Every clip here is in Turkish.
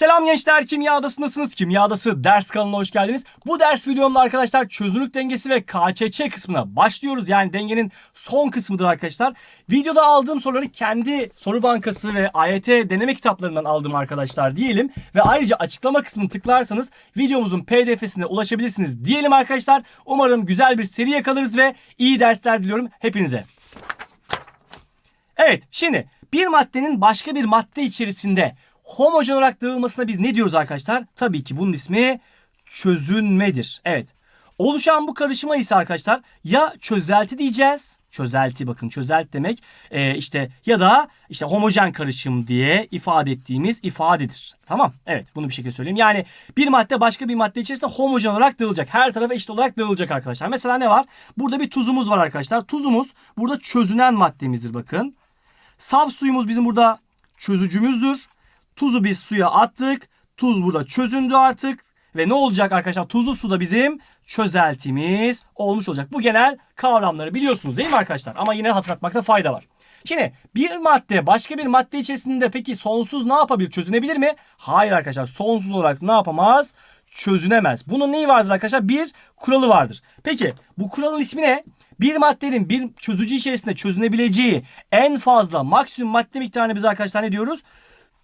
Selam gençler, Kimya Adası'ndasınız. Kimya Adası ders kanalına hoş geldiniz. Bu ders videomda arkadaşlar çözünürlük dengesi ve KÇÇ kısmına başlıyoruz. Yani dengenin son kısmıdır arkadaşlar. Videoda aldığım soruları kendi soru bankası ve AYT deneme kitaplarından aldım arkadaşlar diyelim. Ve ayrıca açıklama kısmını tıklarsanız videomuzun pdf'sine ulaşabilirsiniz diyelim arkadaşlar. Umarım güzel bir seri yakalarız ve iyi dersler diliyorum hepinize. Evet şimdi bir maddenin başka bir madde içerisinde homojen olarak dağılmasına biz ne diyoruz arkadaşlar? Tabii ki bunun ismi çözünmedir. Evet. Oluşan bu karışıma ise arkadaşlar ya çözelti diyeceğiz. Çözelti bakın çözelti demek Ee, işte ya da işte homojen karışım diye ifade ettiğimiz ifadedir. Tamam evet bunu bir şekilde söyleyeyim. Yani bir madde başka bir madde içerisinde homojen olarak dağılacak. Her tarafa eşit olarak dağılacak arkadaşlar. Mesela ne var? Burada bir tuzumuz var arkadaşlar. Tuzumuz burada çözünen maddemizdir bakın. Saf suyumuz bizim burada çözücümüzdür. Tuzu biz suya attık. Tuz burada çözündü artık. Ve ne olacak arkadaşlar? Tuzlu suda bizim çözeltimiz olmuş olacak. Bu genel kavramları biliyorsunuz değil mi arkadaşlar? Ama yine hatırlatmakta fayda var. Şimdi bir madde başka bir madde içerisinde peki sonsuz ne yapabilir? Çözünebilir mi? Hayır arkadaşlar. Sonsuz olarak ne yapamaz? Çözünemez. Bunun neyi vardır arkadaşlar? Bir kuralı vardır. Peki bu kuralın ismi ne? Bir maddenin bir çözücü içerisinde çözünebileceği en fazla maksimum madde miktarını biz arkadaşlar ne diyoruz?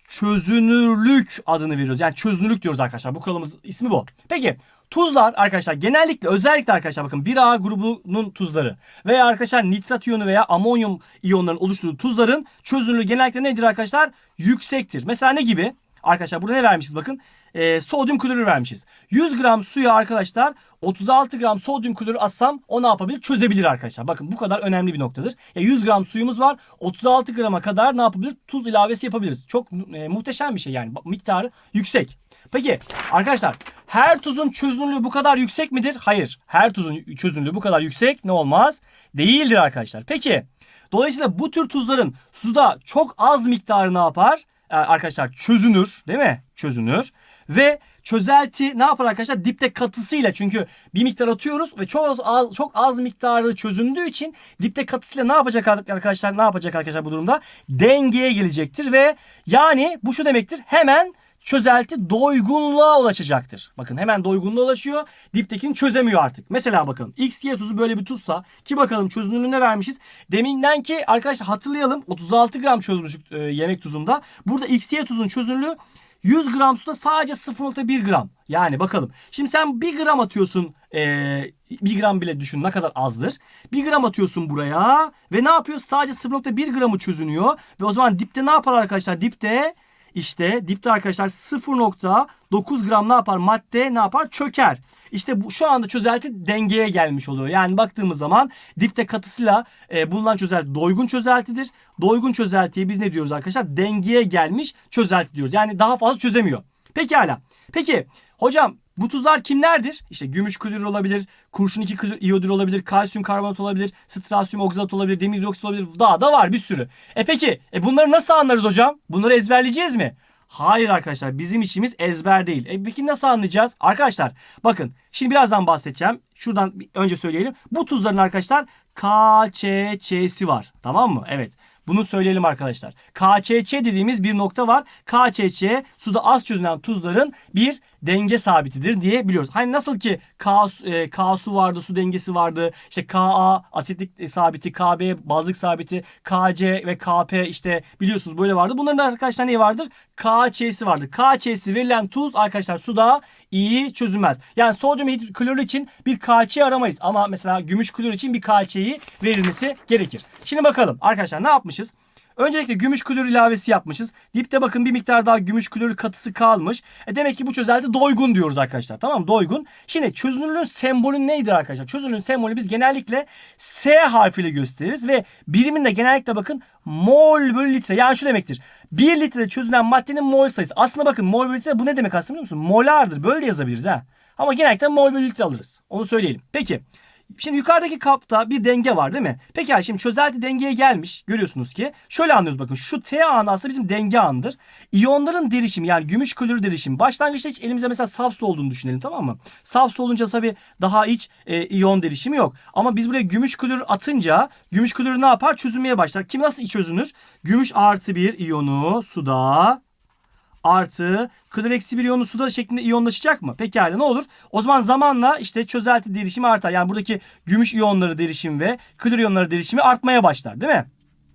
Çözünürlük adını veriyoruz. Yani çözünürlük diyoruz arkadaşlar. Bu kuralımız ismi bu. Peki tuzlar arkadaşlar genellikle özellikle arkadaşlar bakın 1A grubunun tuzları veya arkadaşlar nitrat iyonu veya amonyum iyonlarının oluşturduğu tuzların çözünürlüğü genellikle nedir arkadaşlar? Yüksektir. Mesela ne gibi? Arkadaşlar burada ne vermişiz bakın. Ee, sodyum klorür vermişiz. 100 gram suya arkadaşlar 36 gram sodyum klorür atsam o ne yapabilir? Çözebilir arkadaşlar. Bakın bu kadar önemli bir noktadır. Ya 100 gram suyumuz var. 36 grama kadar ne yapabilir? Tuz ilavesi yapabiliriz. Çok e, muhteşem bir şey yani. Miktarı yüksek. Peki arkadaşlar her tuzun çözünürlüğü bu kadar yüksek midir? Hayır. Her tuzun çözünürlüğü bu kadar yüksek ne olmaz? Değildir arkadaşlar. Peki dolayısıyla bu tür tuzların suda çok az miktarı ne yapar? Ee, arkadaşlar çözünür değil mi? Çözünür. Ve çözelti ne yapar arkadaşlar? Dipte katısıyla çünkü bir miktar atıyoruz ve çok az, çok az miktarı çözündüğü için dipte katısıyla ne yapacak arkadaşlar? Ne yapacak arkadaşlar bu durumda? Dengeye gelecektir ve yani bu şu demektir. Hemen çözelti doygunluğa ulaşacaktır. Bakın hemen doygunluğa ulaşıyor. Diptekini çözemiyor artık. Mesela bakın X, Y tuzu böyle bir tuzsa ki bakalım çözünürlüğünü ne vermişiz? Deminden ki arkadaşlar hatırlayalım 36 gram çözmüştük e, yemek tuzunda. Burada X, Y tuzun çözünürlüğü 100 gram suda sadece 0.1 gram. Yani bakalım. Şimdi sen 1 gram atıyorsun. Ee, 1 gram bile düşün ne kadar azdır. 1 gram atıyorsun buraya. Ve ne yapıyor? Sadece 0.1 gramı çözünüyor. Ve o zaman dipte ne yapar arkadaşlar? Dipte işte dipte arkadaşlar 0.9 gram ne yapar? Madde ne yapar? Çöker. İşte bu şu anda çözelti dengeye gelmiş oluyor. Yani baktığımız zaman dipte katısıyla e, bulunan çözelti doygun çözeltidir. Doygun çözeltiye biz ne diyoruz arkadaşlar? Dengeye gelmiş çözelti diyoruz. Yani daha fazla çözemiyor. Peki hala. Peki hocam bu tuzlar kimlerdir? İşte gümüş klorür olabilir, kurşun 2 iyodür olabilir, kalsiyum karbonat olabilir, strasyum okzat olabilir, demir dioksit olabilir. Daha da var bir sürü. E peki e bunları nasıl anlarız hocam? Bunları ezberleyeceğiz mi? Hayır arkadaşlar bizim işimiz ezber değil. E peki nasıl anlayacağız? Arkadaşlar bakın şimdi birazdan bahsedeceğim. Şuradan önce söyleyelim. Bu tuzların arkadaşlar KÇÇ'si var. Tamam mı? Evet. Bunu söyleyelim arkadaşlar. KÇÇ dediğimiz bir nokta var. KÇÇ suda az çözünen tuzların bir denge sabitidir diye biliyoruz. Hani nasıl ki K, e, K su vardı, su dengesi vardı. İşte Ka asitlik sabiti, KB bazlık sabiti, KC ve KP işte biliyorsunuz böyle vardı. Bunların da arkadaşlar ne vardır? KÇ'si vardır. KÇ'si verilen tuz arkadaşlar suda iyi çözülmez. Yani sodyum klorür için bir KC aramayız. Ama mesela gümüş klorür için bir KC'yi verilmesi gerekir. Şimdi bakalım arkadaşlar ne yapmışız? Öncelikle gümüş klorür ilavesi yapmışız. Dipte bakın bir miktar daha gümüş klorür katısı kalmış. E demek ki bu çözelti doygun diyoruz arkadaşlar. Tamam? Doygun. Şimdi çözünürlüğün sembolü neydir arkadaşlar? Çözünürlüğün sembolü biz genellikle S harfiyle gösteririz ve biriminde genellikle bakın mol bölü litre. Yani şu demektir. 1 litrede çözünen maddenin mol sayısı. Aslında bakın mol bölü litre bu ne demek aslında biliyor musun? Molardır. Böyle de yazabiliriz ha. Ama genellikle mol bölü litre alırız. Onu söyleyelim. Peki. Şimdi yukarıdaki kapta bir denge var değil mi? Peki yani şimdi çözelti dengeye gelmiş. Görüyorsunuz ki. Şöyle anlıyoruz bakın. Şu T anı aslında bizim denge anıdır. İyonların derişimi yani gümüş klorür derişimi. Başlangıçta hiç elimizde mesela saf su olduğunu düşünelim tamam mı? Saf su olunca tabii daha hiç e, iyon derişimi yok. Ama biz buraya gümüş klorür atınca gümüş klorür ne yapar? Çözünmeye başlar. Kim nasıl çözünür? Gümüş artı bir iyonu suda artı klor eksi bir iyonu suda şeklinde iyonlaşacak mı? Pekala ne olur? O zaman zamanla işte çözelti derişimi artar. Yani buradaki gümüş iyonları derişimi ve klor iyonları derişimi artmaya başlar değil mi?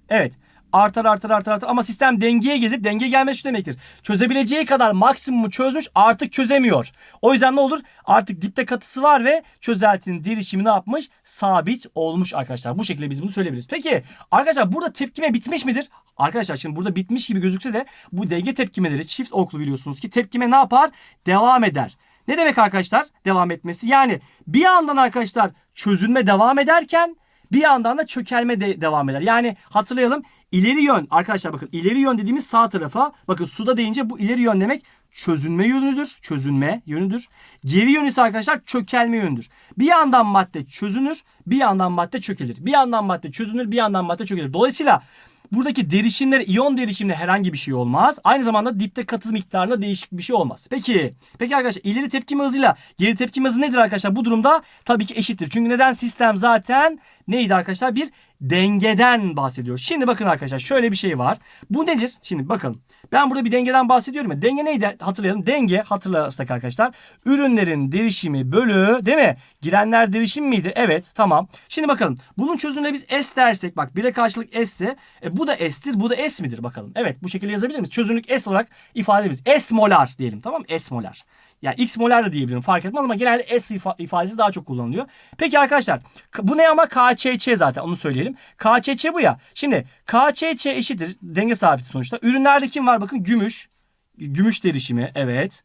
Evet. Artar artar artar artar ama sistem dengeye gelir. Denge gelmesi şu demektir. Çözebileceği kadar maksimumu çözmüş artık çözemiyor. O yüzden ne olur? Artık dipte katısı var ve çözeltinin derişimi ne yapmış? Sabit olmuş arkadaşlar. Bu şekilde biz bunu söyleyebiliriz. Peki arkadaşlar burada tepkime bitmiş midir? Arkadaşlar şimdi burada bitmiş gibi gözükse de bu denge tepkimeleri çift oklu biliyorsunuz ki tepkime ne yapar? Devam eder. Ne demek arkadaşlar devam etmesi? Yani bir yandan arkadaşlar çözülme devam ederken bir yandan da çökelme de devam eder. Yani hatırlayalım ileri yön arkadaşlar bakın ileri yön dediğimiz sağ tarafa bakın suda deyince bu ileri yön demek çözünme yönüdür. Çözünme yönüdür. Geri yön ise arkadaşlar çökelme yönüdür. Bir yandan madde çözünür, bir yandan madde çökelir. Bir yandan madde çözünür, bir yandan madde çökelir. Dolayısıyla Buradaki derişimler iyon derişiminde herhangi bir şey olmaz. Aynı zamanda dipte katı miktarında değişik bir şey olmaz. Peki. Peki arkadaşlar ileri tepkime hızıyla geri tepkime hızı nedir arkadaşlar? Bu durumda tabii ki eşittir. Çünkü neden sistem zaten neydi arkadaşlar? Bir dengeden bahsediyor. Şimdi bakın arkadaşlar şöyle bir şey var. Bu nedir? Şimdi bakın. Ben burada bir dengeden bahsediyorum ya. Denge neydi? Hatırlayalım. Denge hatırlarsak arkadaşlar. Ürünlerin derişimi bölü değil mi? Girenler derişim miydi? Evet tamam. Şimdi bakalım. Bunun çözümüne biz S dersek bak 1'e karşılık S ise e, bu da S'tir bu da S midir bakalım. Evet bu şekilde yazabilir miyiz? Çözünürlük S olarak ifade edebiliriz. S molar diyelim tamam? S molar. Yani X molar da diyebilirim fark etmez ama genelde S ifa- ifadesi daha çok kullanılıyor. Peki arkadaşlar bu ne ama KÇÇ zaten onu söyleyelim. KÇÇ bu ya. Şimdi KÇÇ eşittir denge sabiti sonuçta. Ürünlerde kim var bakın gümüş. Gümüş derişimi evet.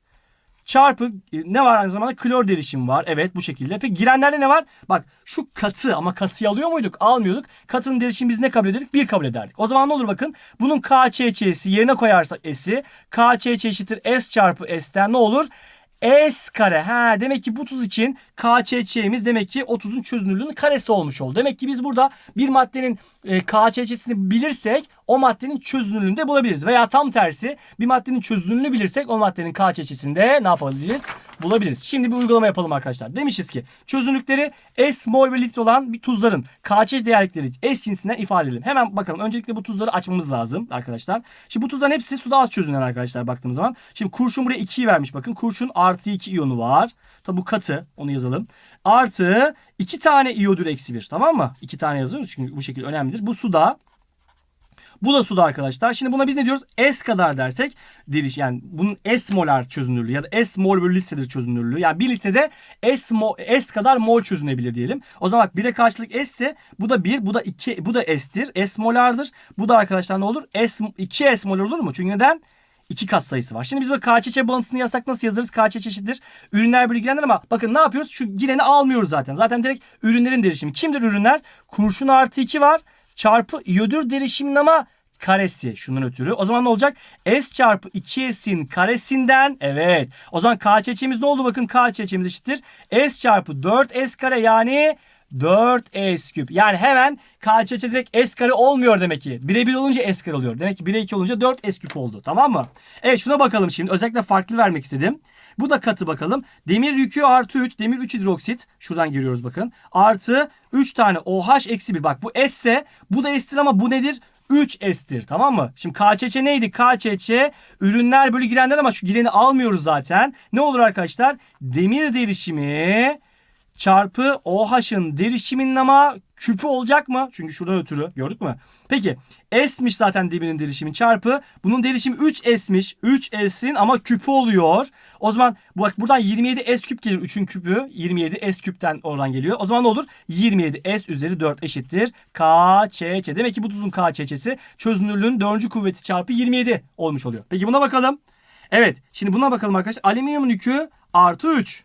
Çarpı e, ne var aynı zamanda klor derişimi var. Evet bu şekilde. Peki girenlerde ne var? Bak şu katı ama katıyı alıyor muyduk? Almıyorduk. Katının derişimi biz ne kabul ederdik? 1 kabul ederdik. O zaman ne olur bakın. Bunun KÇÇ'si yerine koyarsak S'i KÇÇ eşittir S çarpı S'ten ne olur? S kare. Ha demek ki bu tuz için KÇÇ'miz demek ki o tuzun çözünürlüğünün karesi olmuş oldu. Demek ki biz burada bir maddenin e, KÇÇ'sini bilirsek o maddenin çözünürlüğünü de bulabiliriz. Veya tam tersi bir maddenin çözünürlüğünü bilirsek o maddenin KÇÇ'sini de ne yapabiliriz? Bulabiliriz. Şimdi bir uygulama yapalım arkadaşlar. Demişiz ki çözünürlükleri S mol ve litre olan bir tuzların KÇ değerlikleri S cinsinden ifade edelim. Hemen bakalım. Öncelikle bu tuzları açmamız lazım arkadaşlar. Şimdi bu tuzların hepsi suda az çözünen arkadaşlar baktığımız zaman. Şimdi kurşun buraya 2'yi vermiş bakın. Kurşun artı 2 iyonu var. Tabi bu katı. Onu yazalım. Artı 2 tane iyodür eksi 1. Tamam mı? 2 tane yazıyoruz çünkü bu şekilde önemlidir. Bu suda bu da suda arkadaşlar. Şimdi buna biz ne diyoruz? S kadar dersek diriş yani bunun S molar çözünürlüğü ya da S mol bölü litredir çözünürlüğü. Yani bir litrede S, mo, S kadar mol çözünebilir diyelim. O zaman bak 1'e karşılık S ise bu da 1, bu da 2, bu da S'tir. S molardır. Bu da arkadaşlar ne olur? S 2 S molar olur mu? Çünkü neden? İki kat sayısı var. Şimdi biz böyle KÇÇ bağıntısını yazsak nasıl yazarız? KÇ eşittir. Ürünler bölü girenler ama bakın ne yapıyoruz? Şu gireni almıyoruz zaten. Zaten direkt ürünlerin derişimi. Kimdir ürünler? Kurşun artı 2 var. Çarpı iyodür derişiminin ama karesi şunun ötürü. O zaman ne olacak? S çarpı 2S'in karesinden evet. O zaman KÇÇ'miz ne oldu? Bakın KÇÇ'miz eşittir. S çarpı 4S kare yani 4S küp. Yani hemen KÇÇ direkt S kare olmuyor demek ki. Birebir olunca S kare oluyor. Demek ki 1'e 2 olunca 4S küp oldu. Tamam mı? Evet şuna bakalım şimdi. Özellikle farklı vermek istedim. Bu da katı bakalım. Demir yükü artı 3. Demir 3 hidroksit. Şuradan giriyoruz bakın. Artı 3 tane OH eksi 1. Bak bu S ise bu da S'tir ama bu nedir? 3S'tir tamam mı? Şimdi KÇÇ neydi? KÇÇ ürünler bölü girenler ama şu gireni almıyoruz zaten. Ne olur arkadaşlar? Demir derişimi çarpı OH'ın derişiminin ama küpü olacak mı? Çünkü şuradan ötürü gördük mü? Peki S'miş zaten demirin derişimi çarpı bunun derişimi 3S'miş. 3S'in ama küpü oluyor. O zaman bak buradan 27 S küp gelir 3'ün küpü. 27 S küpten oradan geliyor. O zaman ne olur? 27 S üzeri 4 eşittir. KÇÇ. Demek ki bu tuzun KÇÇ'si çözünürlüğün 4. kuvveti çarpı 27 olmuş oluyor. Peki buna bakalım. Evet şimdi buna bakalım arkadaşlar. Alüminyum yükü artı 3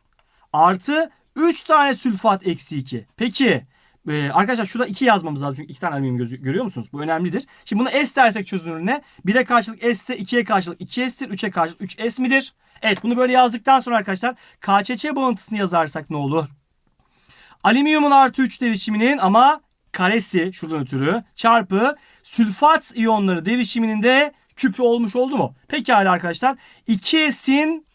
artı 3 tane sülfat eksi 2. Peki ee, arkadaşlar şurada 2 yazmamız lazım çünkü 2 tane alüminyum gözü, görüyor musunuz? Bu önemlidir. Şimdi bunu S dersek çözünürlüğüne 1'e karşılık S ise 2'ye karşılık 2S'tir. 3'e karşılık 3S midir? Evet bunu böyle yazdıktan sonra arkadaşlar KÇÇ bağıntısını yazarsak ne olur? Alüminyumun artı 3 derişiminin ama karesi şuradan ötürü çarpı sülfat iyonları derişiminin de küpü olmuş oldu mu? Pekala arkadaşlar 2S'in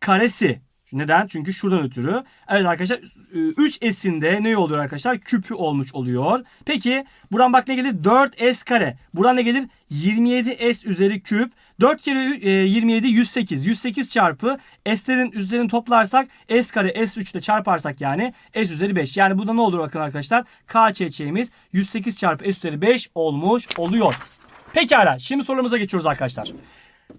karesi Neden? Çünkü şuradan ötürü. Evet arkadaşlar 3s'inde ne oluyor arkadaşlar? Küpü olmuş oluyor. Peki buradan bak ne gelir? 4s kare. Buradan ne gelir? 27s üzeri küp. 4 kere e, 27 108. 108 çarpı s'lerin üzerlerini toplarsak s kare s3 ile çarparsak yani s üzeri 5. Yani bu da ne olur bakın arkadaşlar? KÇÇ'miz 108 çarpı s üzeri 5 olmuş oluyor. Pekala şimdi sorumuza geçiyoruz arkadaşlar.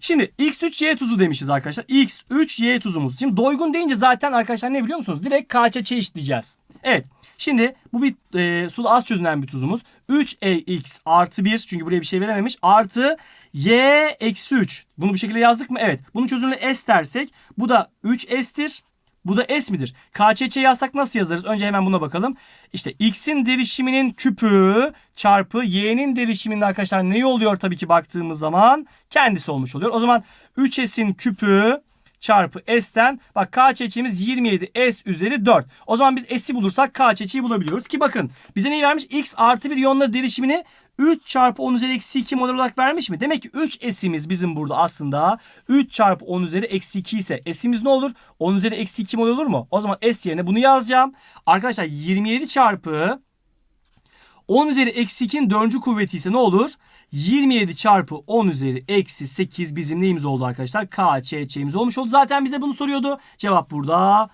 Şimdi x3y tuzu demişiz arkadaşlar. x3y tuzumuz. Şimdi doygun deyince zaten arkadaşlar ne biliyor musunuz? Direkt KÇÇ işleyeceğiz. Evet. Şimdi bu bir e, suda az çözünen bir tuzumuz. 3ax artı 1 çünkü buraya bir şey verememiş. Artı y eksi 3. Bunu bu şekilde yazdık mı? Evet. Bunun çözünürlüğü s dersek bu da 3s'tir. Bu da S midir? KÇÇ yazsak nasıl yazarız? Önce hemen buna bakalım. İşte X'in derişiminin küpü çarpı Y'nin derişiminin arkadaşlar neyi oluyor tabii ki baktığımız zaman? Kendisi olmuş oluyor. O zaman 3S'in küpü çarpı S'ten bak KÇÇ'miz 27 S üzeri 4. O zaman biz S'i bulursak KÇÇ'yi bulabiliyoruz. Ki bakın bize neyi vermiş? X artı 1 iyonları derişimini 3 çarpı 10 üzeri eksi 2 model olarak vermiş mi? Demek ki 3 S'imiz bizim burada aslında 3 çarpı 10 üzeri eksi 2 ise S'imiz ne olur? 10 üzeri eksi 2 model olur mu? O zaman S yerine bunu yazacağım. Arkadaşlar 27 çarpı 10 üzeri eksi 2'nin dördüncü kuvveti ise ne olur? 27 çarpı 10 üzeri eksi 8 bizim neyimiz oldu arkadaşlar? KÇÇ'miz olmuş oldu. Zaten bize bunu soruyordu. Cevap burada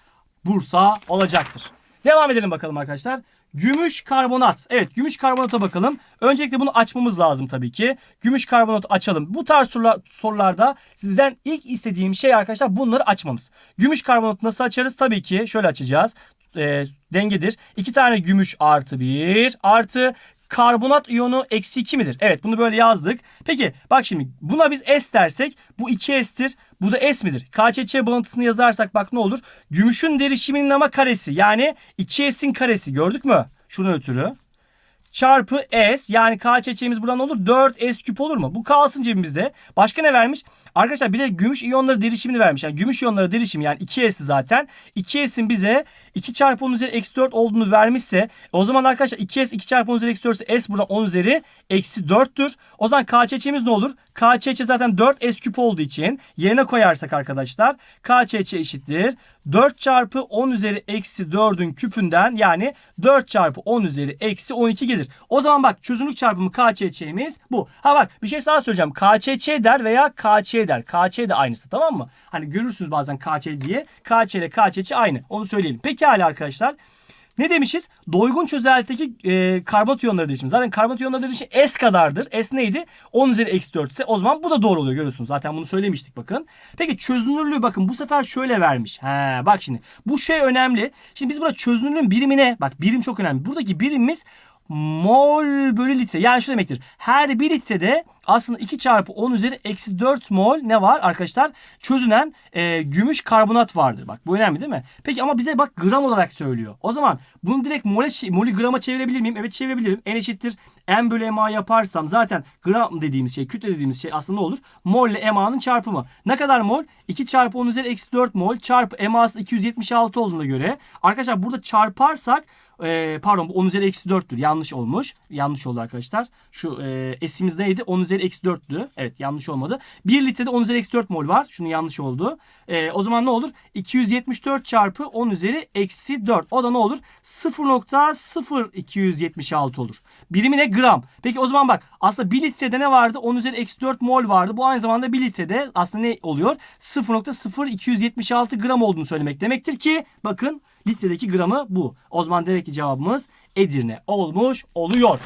Bursa olacaktır. Devam edelim bakalım arkadaşlar. Gümüş karbonat. Evet gümüş karbonata bakalım. Öncelikle bunu açmamız lazım tabii ki. Gümüş karbonatı açalım. Bu tarz sorular, sorularda sizden ilk istediğim şey arkadaşlar bunları açmamız. Gümüş karbonatı nasıl açarız? Tabii ki şöyle açacağız. E, dengedir. İki tane gümüş artı bir artı karbonat iyonu eksi 2 midir? Evet bunu böyle yazdık. Peki bak şimdi buna biz S dersek bu 2S'tir. Bu da S midir? KÇÇ bağıntısını yazarsak bak ne olur? Gümüşün derişiminin ama karesi yani 2S'in karesi gördük mü? Şunu ötürü çarpı S yani KÇÇ'miz buradan olur 4S küp olur mu? Bu kalsın cebimizde. Başka ne vermiş? Arkadaşlar bir de gümüş iyonları derişimini vermiş. Yani gümüş iyonları derişimi yani 2S'ti zaten. 2S'in bize 2 çarpı 10 üzeri eksi 4 olduğunu vermişse o zaman arkadaşlar 2S 2 çarpı 10 üzeri eksi 4 ise S buradan 10 üzeri eksi 4'tür. O zaman KÇÇ'miz ne olur? KÇÇ zaten 4S küp olduğu için yerine koyarsak arkadaşlar KÇÇ eşittir. 4 çarpı 10 üzeri eksi 4'ün küpünden yani 4 çarpı 10 üzeri eksi 12 gelir. O zaman bak çözünürlük çarpımı KÇÇ'miz bu. Ha bak bir şey daha söyleyeceğim. KÇÇ der veya KÇ der. KÇ de aynısı tamam mı? Hani görürsünüz bazen KÇ diye. KÇ ile KÇÇ aynı. Onu söyleyelim. Peki hala arkadaşlar. Ne demişiz? Doygun çözeltideki e, karbonat iyonları değişimi. Zaten karbonat iyonları değişimi S kadardır. S neydi? 10 üzeri eksi 4 ise o zaman bu da doğru oluyor görüyorsunuz. Zaten bunu söylemiştik bakın. Peki çözünürlüğü bakın bu sefer şöyle vermiş. He, bak şimdi bu şey önemli. Şimdi biz burada çözünürlüğün birimine bak birim çok önemli. Buradaki birimimiz mol bölü litre. Yani şu demektir. Her bir litrede aslında 2 çarpı 10 üzeri eksi 4 mol ne var arkadaşlar? Çözünen e, gümüş karbonat vardır. Bak bu önemli değil mi? Peki ama bize bak gram olarak söylüyor. O zaman bunu direkt mole, molü grama çevirebilir miyim? Evet çevirebilirim. N eşittir M bölü MA yaparsam zaten gram dediğimiz şey, kütle dediğimiz şey aslında ne olur? Mol ile MA'nın çarpımı. Ne kadar mol? 2 çarpı 10 üzeri eksi 4 mol çarpı MA aslında 276 olduğuna göre. Arkadaşlar burada çarparsak e, pardon bu 10 üzeri eksi 4'tür. Yanlış olmuş. Yanlış oldu arkadaşlar. Şu e, S'imiz neydi? 10 üzeri eksi 4'tü. Evet yanlış olmadı. 1 litrede 10 üzeri eksi 4 mol var. Şunu yanlış oldu. E, o zaman ne olur? 274 çarpı 10 üzeri eksi 4. O da ne olur? 0.0276 olur. Birimi ne? Gram. Peki o zaman bak aslında 1 litrede ne vardı? 10 üzeri eksi 4 mol vardı. Bu aynı zamanda 1 litrede aslında ne oluyor? 0.0276 gram olduğunu söylemek demektir ki bakın litredeki gramı bu. O zaman demek ki cevabımız Edirne olmuş oluyor.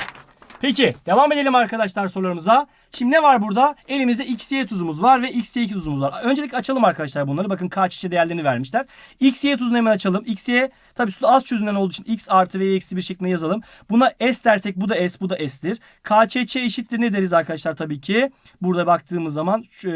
Peki devam edelim arkadaşlar sorularımıza. Şimdi ne var burada? Elimizde XY tuzumuz var ve XY2 tuzumuz var. Öncelikle açalım arkadaşlar bunları. Bakın KÇÇ değerlerini vermişler. XY tuzunu hemen açalım. XY tabi suda az çözünen olduğu için X artı ve eksi bir şeklinde yazalım. Buna S dersek bu da S bu da S'tir. KÇÇ eşittir ne deriz arkadaşlar tabii ki. Burada baktığımız zaman şu,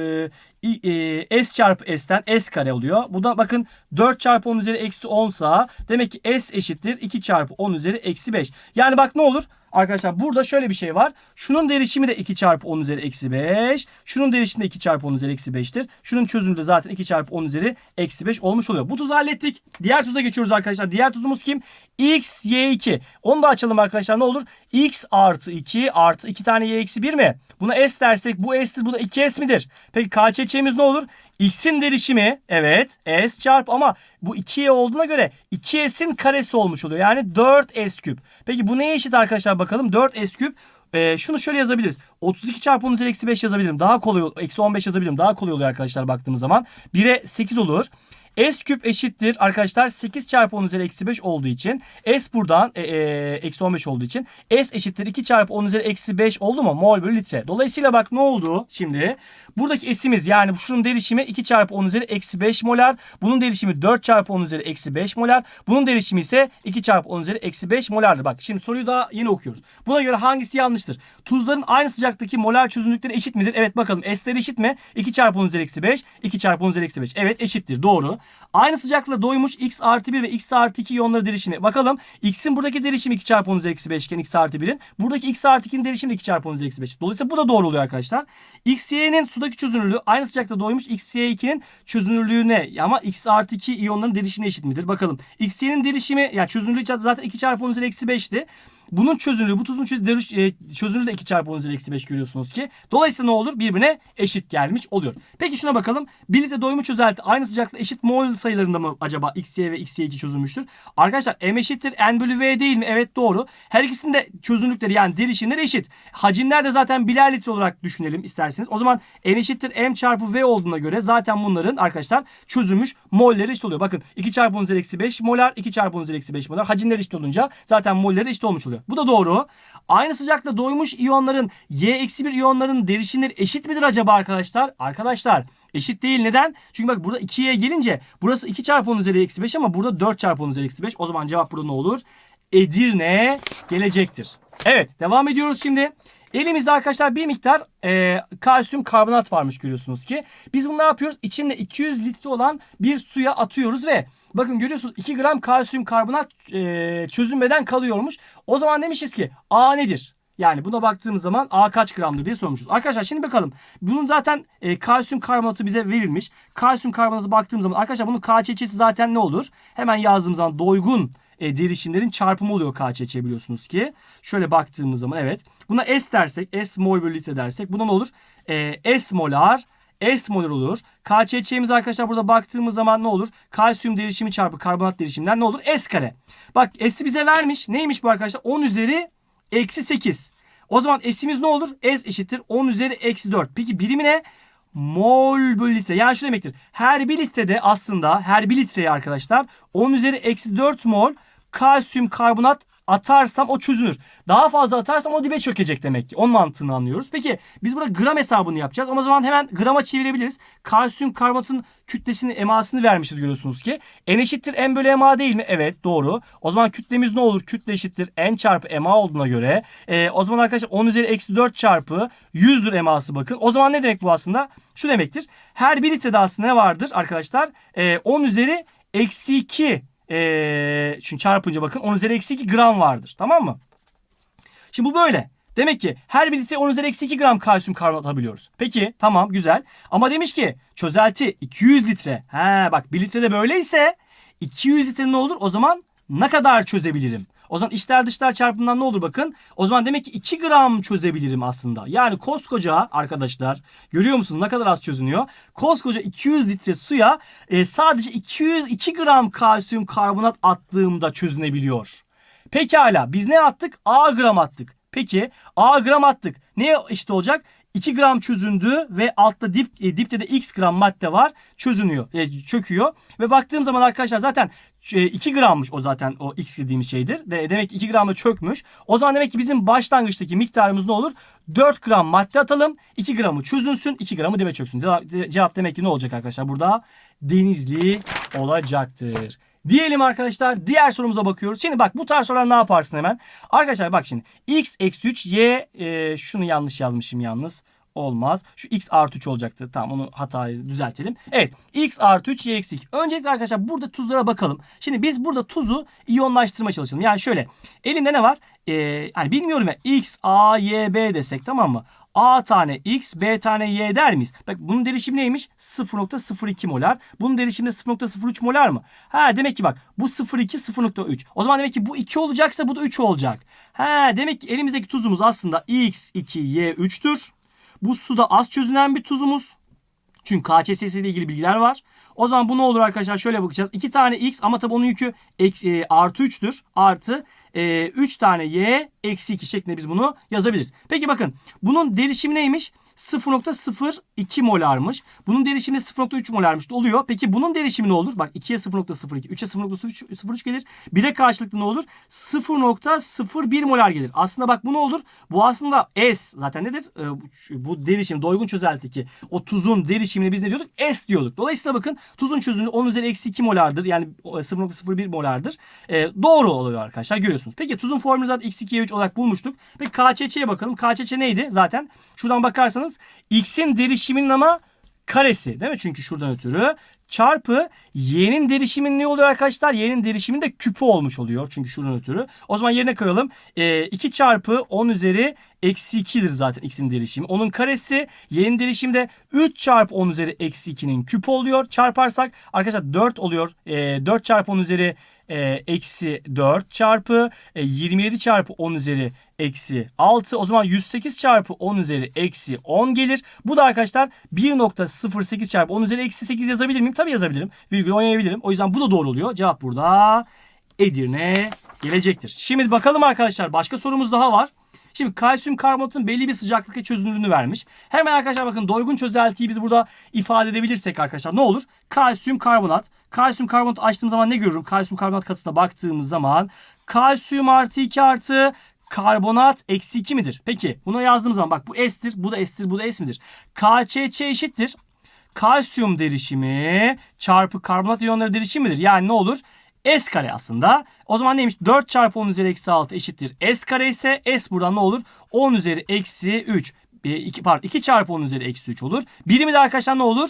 e, S çarpı S'ten S kare oluyor. Bu da bakın 4 çarpı 10 üzeri eksi 10 sa demek ki S eşittir 2 çarpı 10 üzeri eksi 5. Yani bak ne olur? Arkadaşlar burada şöyle bir şey var. Şunun derişimi de 2 çarpı 10 üzeri eksi 5. Şunun derişimi de 2 çarpı 10 üzeri eksi 5'tir. Şunun çözümü de zaten 2 çarpı 10 üzeri eksi 5 olmuş oluyor. Bu tuzu hallettik. Diğer tuza geçiyoruz arkadaşlar. Diğer tuzumuz kim? X, Y2. Onu da açalım arkadaşlar. Ne olur? X artı 2 artı 2 tane Y eksi 1 mi? Buna S dersek bu S'tir bu da 2S midir? Peki KÇÇ'miz ne olur? X'in derişimi evet S çarp ama bu 2Y olduğuna göre 2S'in karesi olmuş oluyor. Yani 4S küp. Peki bu neye eşit arkadaşlar bakalım. 4S küp ee, şunu şöyle yazabiliriz. 32 çarpı 10 üzeri eksi 5 yazabilirim. Daha kolay ol- Eksi 15 yazabilirim. Daha kolay oluyor arkadaşlar baktığımız zaman. 1'e 8 olur. S küp eşittir arkadaşlar 8 çarpı 10 üzeri eksi 5 olduğu için S buradan e, e, eksi 15 olduğu için S eşittir 2 çarpı 10 üzeri eksi 5 oldu mu? Mol bölü litre. Dolayısıyla bak ne oldu şimdi? Buradaki S'imiz yani şunun derişimi 2 çarpı 10 üzeri eksi 5 molar. Bunun derişimi 4 çarpı 10 üzeri eksi 5 molar. Bunun derişimi ise 2 çarpı 10 üzeri eksi 5 molardır. Bak şimdi soruyu daha yeni okuyoruz. Buna göre hangisi yanlıştır? Tuzların aynı sıcaktaki molar çözünürlükleri eşit midir? Evet bakalım S'ler eşit mi? 2 çarpı 10 üzeri eksi 5. 2 çarpı 10 üzeri eksi 5. Evet eşittir. Doğru. Aynı sıcaklıkla doymuş X artı 1 ve X artı 2 iyonları derişimi. Bakalım X'in buradaki derişimi 2 çarpı 10 üzeri eksi 5 iken X artı 1'in. Buradaki X artı 2'nin derişimi de 2 çarpı 10 üzeri eksi 5. Dolayısıyla bu da doğru oluyor arkadaşlar. XY'nin sudaki çözünürlüğü aynı sıcaklıkta doymuş XY2'nin çözünürlüğüne ama X artı 2 iyonların derişimine eşit midir? Bakalım. XY'nin derişimi yani çözünürlüğü zaten 2 çarpı 10 üzeri eksi 5'ti. Bunun çözünürlüğü, bu tuzun çözünürlüğü, e, çözünürlüğü de 2 çarpı 10 üzeri eksi 5 görüyorsunuz ki. Dolayısıyla ne olur? Birbirine eşit gelmiş oluyor. Peki şuna bakalım. Birlikte doymuş çözelti aynı sıcaklıkta eşit mol sayılarında mı acaba XY ve XY2 çözülmüştür? Arkadaşlar M eşittir N bölü V değil mi? Evet doğru. Her ikisinin de çözünürlükleri yani derişimleri eşit. Hacimler de zaten birer litre olarak düşünelim isterseniz. O zaman N eşittir M çarpı V olduğuna göre zaten bunların arkadaşlar çözülmüş molleri eşit oluyor. Bakın 2 çarpı 10 üzeri eksi 5 molar, 2 çarpı 10 üzeri eksi 5 molar. Hacimler eşit olunca zaten molleri eşit olmuş oluyor. Bu da doğru. Aynı sıcaklıkta doymuş iyonların Y-1 iyonların derişimleri eşit midir acaba arkadaşlar? Arkadaşlar eşit değil. Neden? Çünkü bak burada 2'ye gelince burası 2 çarpı 10 üzeri eksi 5 ama burada 4 çarpı 10 üzeri eksi 5. O zaman cevap burada ne olur? Edirne gelecektir. Evet devam ediyoruz şimdi. Elimizde arkadaşlar bir miktar e, kalsiyum karbonat varmış görüyorsunuz ki. Biz bunu ne yapıyoruz? İçinde 200 litre olan bir suya atıyoruz ve bakın görüyorsunuz 2 gram kalsiyum karbonat e, çözünmeden kalıyormuş. O zaman demişiz ki A nedir? Yani buna baktığımız zaman A kaç gramdır diye sormuşuz. Arkadaşlar şimdi bakalım. Bunun zaten e, kalsiyum karbonatı bize verilmiş. Kalsiyum karbonatı baktığım zaman arkadaşlar bunun KÇÇ'si zaten ne olur? Hemen yazdığım zaman doygun e, derişimlerin çarpımı oluyor KÇÇ biliyorsunuz ki. Şöyle baktığımız zaman evet. Buna S dersek S mol bölü litre dersek buna ne olur? E, S molar S molar olur. KÇÇ'miz arkadaşlar burada baktığımız zaman ne olur? Kalsiyum derişimi çarpı karbonat derişiminden ne olur? S kare. Bak S'i bize vermiş. Neymiş bu arkadaşlar? 10 üzeri eksi 8. O zaman S'imiz ne olur? S eşittir 10 üzeri eksi 4. Peki birimi ne? Mol bölü litre. Yani şu demektir. Her bir litrede aslında her bir litreye arkadaşlar 10 üzeri eksi 4 mol kalsiyum karbonat atarsam o çözünür. Daha fazla atarsam o dibe çökecek demek ki. Onun mantığını anlıyoruz. Peki biz burada gram hesabını yapacağız. Ama zaman hemen grama çevirebiliriz. Kalsiyum karbonatın kütlesini, emasını vermişiz görüyorsunuz ki. N eşittir N bölü ema değil mi? Evet doğru. O zaman kütlemiz ne olur? Kütle eşittir N çarpı ema olduğuna göre. E, o zaman arkadaşlar 10 üzeri eksi 4 çarpı 100'dür eması bakın. O zaman ne demek bu aslında? Şu demektir. Her bir litrede aslında ne vardır arkadaşlar? E, 10 üzeri eksi 2 ee, çünkü çarpınca bakın 10 üzeri eksi 2 gram vardır. Tamam mı? Şimdi bu böyle. Demek ki her bir litre 10 üzeri eksi 2 gram kalsiyum karbonat atabiliyoruz. Peki tamam güzel. Ama demiş ki çözelti 200 litre. He bak 1 litrede böyleyse 200 litre ne olur? O zaman ne kadar çözebilirim? O zaman içler dışlar çarpımından ne olur bakın. O zaman demek ki 2 gram çözebilirim aslında. Yani koskoca arkadaşlar görüyor musunuz ne kadar az çözünüyor? Koskoca 200 litre suya e, sadece 202 gram kalsiyum karbonat attığımda çözünebiliyor. Pekala biz ne attık? A gram attık. Peki A gram attık. Neye eşit olacak? 2 gram çözündü ve altta dip e, dipte de x gram madde var çözünüyor e, çöküyor ve baktığım zaman arkadaşlar zaten e, 2 grammış o zaten o x dediğimiz şeydir. De, demek ki 2 gramda çökmüş. O zaman demek ki bizim başlangıçtaki miktarımız ne olur? 4 gram madde atalım. 2 gramı çözünsün. 2 gramı dibe çöksün. Cevap demek ki ne olacak arkadaşlar? Burada denizli olacaktır. Diyelim arkadaşlar diğer sorumuza bakıyoruz. Şimdi bak bu tarz sorular ne yaparsın hemen? Arkadaşlar bak şimdi x eksi 3 y e, şunu yanlış yazmışım yalnız. Olmaz. Şu x artı 3 olacaktı. Tamam onu hatayı düzeltelim. Evet. x artı 3 y eksi 2. Öncelikle arkadaşlar burada tuzlara bakalım. Şimdi biz burada tuzu iyonlaştırmaya çalışalım. Yani şöyle. Elimde ne var? Ee, hani bilmiyorum ya. x, a, y, b desek tamam mı? A tane X, B tane Y der miyiz? Bak bunun derişimi neymiş? 0.02 molar. Bunun derişimi de 0.03 molar mı? Ha demek ki bak bu 0.2 0.3. O zaman demek ki bu 2 olacaksa bu da 3 olacak. Ha demek ki elimizdeki tuzumuz aslında X2 Y3'tür. Bu suda az çözünen bir tuzumuz. Çünkü KÇSS ile ilgili bilgiler var. O zaman bu ne olur arkadaşlar? Şöyle bakacağız. 2 tane x ama tabii onun yükü eksi, artı 3'tür. Artı e, 3 tane y eksi 2 şeklinde biz bunu yazabiliriz. Peki bakın bunun derişimi neymiş? 0.02 molarmış. Bunun derişimi 0.3 molarmış. Oluyor. Peki bunun derişimi ne olur? Bak 2'ye 0.02, 3'e 0.03 gelir. 1'e karşılıklı ne olur? 0.01 molar gelir. Aslında bak bu ne olur? Bu aslında S zaten nedir? Ee, bu derişim doygun çözeltideki o tuzun derişimini biz ne diyorduk? S diyorduk. Dolayısıyla bakın tuzun çözünürlüğü 10 üzeri eksi 2 molardır. Yani 0.01 molardır. Ee, doğru oluyor arkadaşlar görüyorsunuz. Peki tuzun formülü zaten x2'ye 3 olarak bulmuştuk. Peki KÇÇ'ye bakalım. KÇÇ neydi? Zaten şuradan bakarsanız x'in derişiminin ama karesi değil mi? Çünkü şuradan ötürü çarpı y'nin derişimin ne oluyor arkadaşlar? Y'nin derişimin de küpü olmuş oluyor. Çünkü şuradan ötürü. O zaman yerine koyalım. E, 2 çarpı 10 üzeri eksi 2'dir zaten x'in derişimi. Onun karesi y'nin derişimi de 3 çarpı 10 üzeri eksi 2'nin küpü oluyor. Çarparsak arkadaşlar 4 oluyor. E, 4 çarpı 10 üzeri eksi 4 çarpı e, 27 çarpı 10 üzeri eksi 6. O zaman 108 çarpı 10 üzeri eksi 10 gelir. Bu da arkadaşlar 1.08 çarpı 10 üzeri eksi 8 yazabilir miyim? Tabii yazabilirim. Virgül oynayabilirim. O yüzden bu da doğru oluyor. Cevap burada Edirne gelecektir. Şimdi bakalım arkadaşlar başka sorumuz daha var. Şimdi kalsiyum karbonatın belli bir sıcaklıkta çözünürlüğünü vermiş. Hemen arkadaşlar bakın doygun çözeltiyi biz burada ifade edebilirsek arkadaşlar ne olur? Kalsiyum karbonat. Kalsiyum karbonat açtığım zaman ne görürüm? Kalsiyum karbonat katısına baktığımız zaman kalsiyum artı 2 artı karbonat eksi 2 midir? Peki buna yazdığım zaman bak bu S'tir, bu da S'tir, bu da S midir? KÇÇ eşittir. Kalsiyum derişimi çarpı karbonat iyonları derişimidir. Yani ne olur? S kare aslında. O zaman neymiş? 4 çarpı 10 üzeri eksi 6 eşittir. S kare ise S buradan ne olur? 10 üzeri eksi 3. 2, pardon 2 çarpı 10 üzeri eksi 3 olur. Birimi de arkadaşlar ne olur?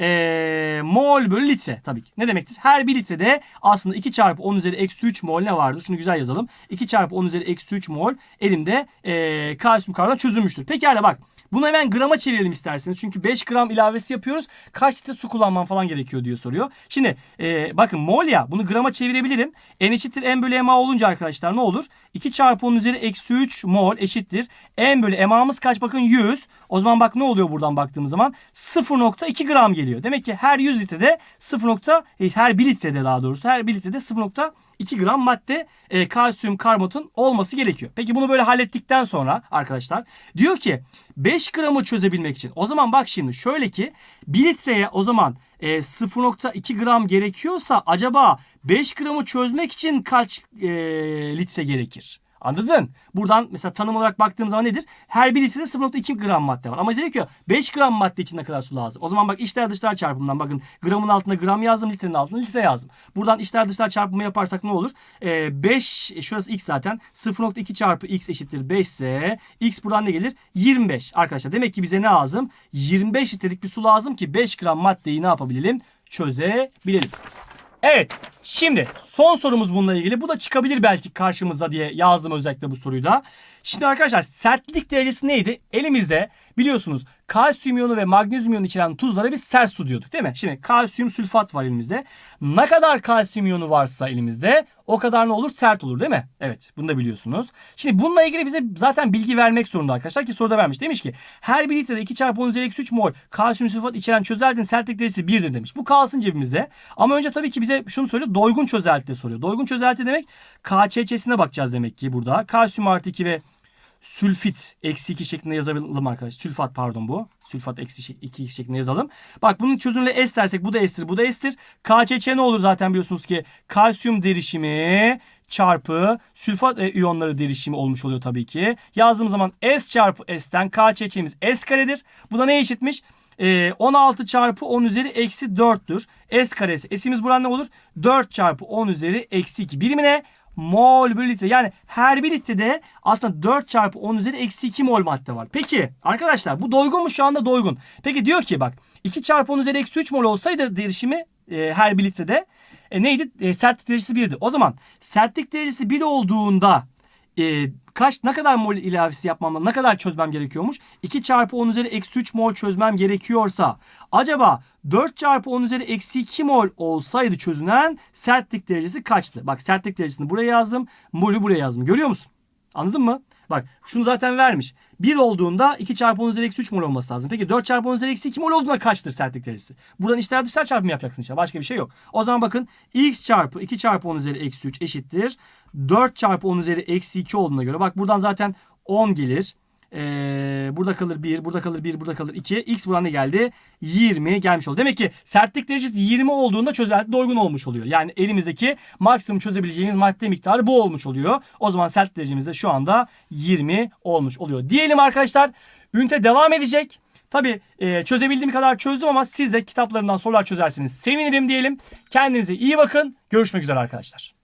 Ee, mol bölü litre tabii ki. Ne demektir? Her bir litrede aslında 2 çarpı 10 üzeri eksi 3 mol ne vardır? Şunu güzel yazalım. 2 çarpı 10 üzeri eksi 3 mol elimde ee, kalsiyum karbonat çözülmüştür. Pekala bak. Bunu hemen grama çevirelim isterseniz. Çünkü 5 gram ilavesi yapıyoruz. Kaç litre su kullanmam falan gerekiyor diye soruyor. Şimdi e, bakın mol ya bunu grama çevirebilirim. N eşittir M bölü MA olunca arkadaşlar ne olur? 2 çarpı 10 üzeri eksi 3 mol eşittir. M bölü MA'mız kaç? Bakın 100. O zaman bak ne oluyor buradan baktığımız zaman? 0.2 gram geliyor. Demek ki her 100 litrede 0. E, her 1 litrede daha doğrusu her 1 litrede 0.2 gram madde e, kalsiyum karbonatın olması gerekiyor. Peki bunu böyle hallettikten sonra arkadaşlar diyor ki 5 gramı çözebilmek için. O zaman bak şimdi şöyle ki 1 litreye o zaman e, 0.2 gram gerekiyorsa acaba 5 gramı çözmek için kaç e, litre gerekir? Anladın? Buradan mesela tanım olarak baktığım zaman nedir? Her bir litrede 0.2 gram madde var. Ama bize diyor ki 5 gram madde için ne kadar su lazım? O zaman bak içler dışlar çarpımından bakın gramın altına gram yazdım, litrenin altına litre yazdım. Buradan içler dışlar çarpımı yaparsak ne olur? Ee, 5 şurası x zaten 0.2 çarpı x eşittir 5 ise x buradan ne gelir? 25 arkadaşlar. Demek ki bize ne lazım? 25 litrelik bir su lazım ki 5 gram maddeyi ne yapabilelim? Çözebilelim. Evet. Şimdi son sorumuz bununla ilgili. Bu da çıkabilir belki karşımıza diye yazdım özellikle bu soruyu da. Şimdi arkadaşlar sertlik derecesi neydi? Elimizde biliyorsunuz kalsiyum iyonu ve magnezyum iyonu içeren tuzlara biz sert su diyorduk değil mi? Şimdi kalsiyum sülfat var elimizde. Ne kadar kalsiyum iyonu varsa elimizde o kadar ne olur? Sert olur değil mi? Evet bunu da biliyorsunuz. Şimdi bununla ilgili bize zaten bilgi vermek zorunda arkadaşlar ki soruda vermiş. Demiş ki her bir litrede 2 çarpı 10 üzeri 3 mol kalsiyum sülfat içeren çözeltinin sertlik derecesi 1'dir demiş. Bu kalsın cebimizde. Ama önce tabii ki bize şunu söylüyor. Doygun çözelti soruyor. Doygun çözelti demek KÇÇ'sine bakacağız demek ki burada. Kalsiyum artı 2 ve sülfit eksi 2 şeklinde yazalım arkadaşlar. Sülfat pardon bu. Sülfat eksi 2 şeklinde yazalım. Bak bunun çözünürlüğü S dersek bu da S'tir bu da S'tir. KÇÇ ne olur zaten biliyorsunuz ki kalsiyum derişimi çarpı sülfat e, iyonları derişimi olmuş oluyor tabii ki. Yazdığım zaman S çarpı S'ten KÇÇ'miz S karedir. Bu da ne eşitmiş? 16 çarpı 10 üzeri eksi 4'tür. S karesi. S'imiz buradan ne olur? 4 çarpı 10 üzeri eksi 2 birimine mol bölü litre. Yani her bir litrede aslında 4 çarpı 10 üzeri eksi 2 mol madde var. Peki arkadaşlar bu doygun mu? Şu anda doygun. Peki diyor ki bak 2 çarpı 10 üzeri eksi 3 mol olsaydı derişimi e, her bir litrede e, neydi? E, sertlik derecesi 1'di. O zaman sertlik derecesi 1 olduğunda e, kaç ne kadar mol ilavesi yapmam ne kadar çözmem gerekiyormuş? 2 çarpı 10 üzeri eksi 3 mol çözmem gerekiyorsa acaba 4 çarpı 10 üzeri eksi 2 mol olsaydı çözünen sertlik derecesi kaçtı? Bak sertlik derecesini buraya yazdım. Molü buraya yazdım. Görüyor musun? Anladın mı? Bak şunu zaten vermiş. 1 olduğunda 2 çarpı 10 üzeri eksi 3 mol olması lazım. Peki 4 çarpı 10 üzeri eksi 2 mol olduğunda kaçtır sertlik derecesi? Buradan içler dışlar çarpımı yapacaksın işte. Başka bir şey yok. O zaman bakın x çarpı 2 çarpı 10 üzeri eksi 3 eşittir. 4 çarpı 10 üzeri eksi 2 olduğuna göre. Bak buradan zaten 10 gelir. Ee, burada kalır 1, burada kalır 1, burada kalır 2. X buradan ne geldi? 20 gelmiş oldu. Demek ki sertlik derecesi 20 olduğunda çözelti doygun olmuş oluyor. Yani elimizdeki maksimum çözebileceğimiz madde miktarı bu olmuş oluyor. O zaman sertlik derecemiz de şu anda 20 olmuş oluyor. Diyelim arkadaşlar ünite devam edecek. Tabii e, çözebildiğim kadar çözdüm ama siz de kitaplarından sorular çözerseniz sevinirim diyelim. Kendinize iyi bakın. Görüşmek üzere arkadaşlar.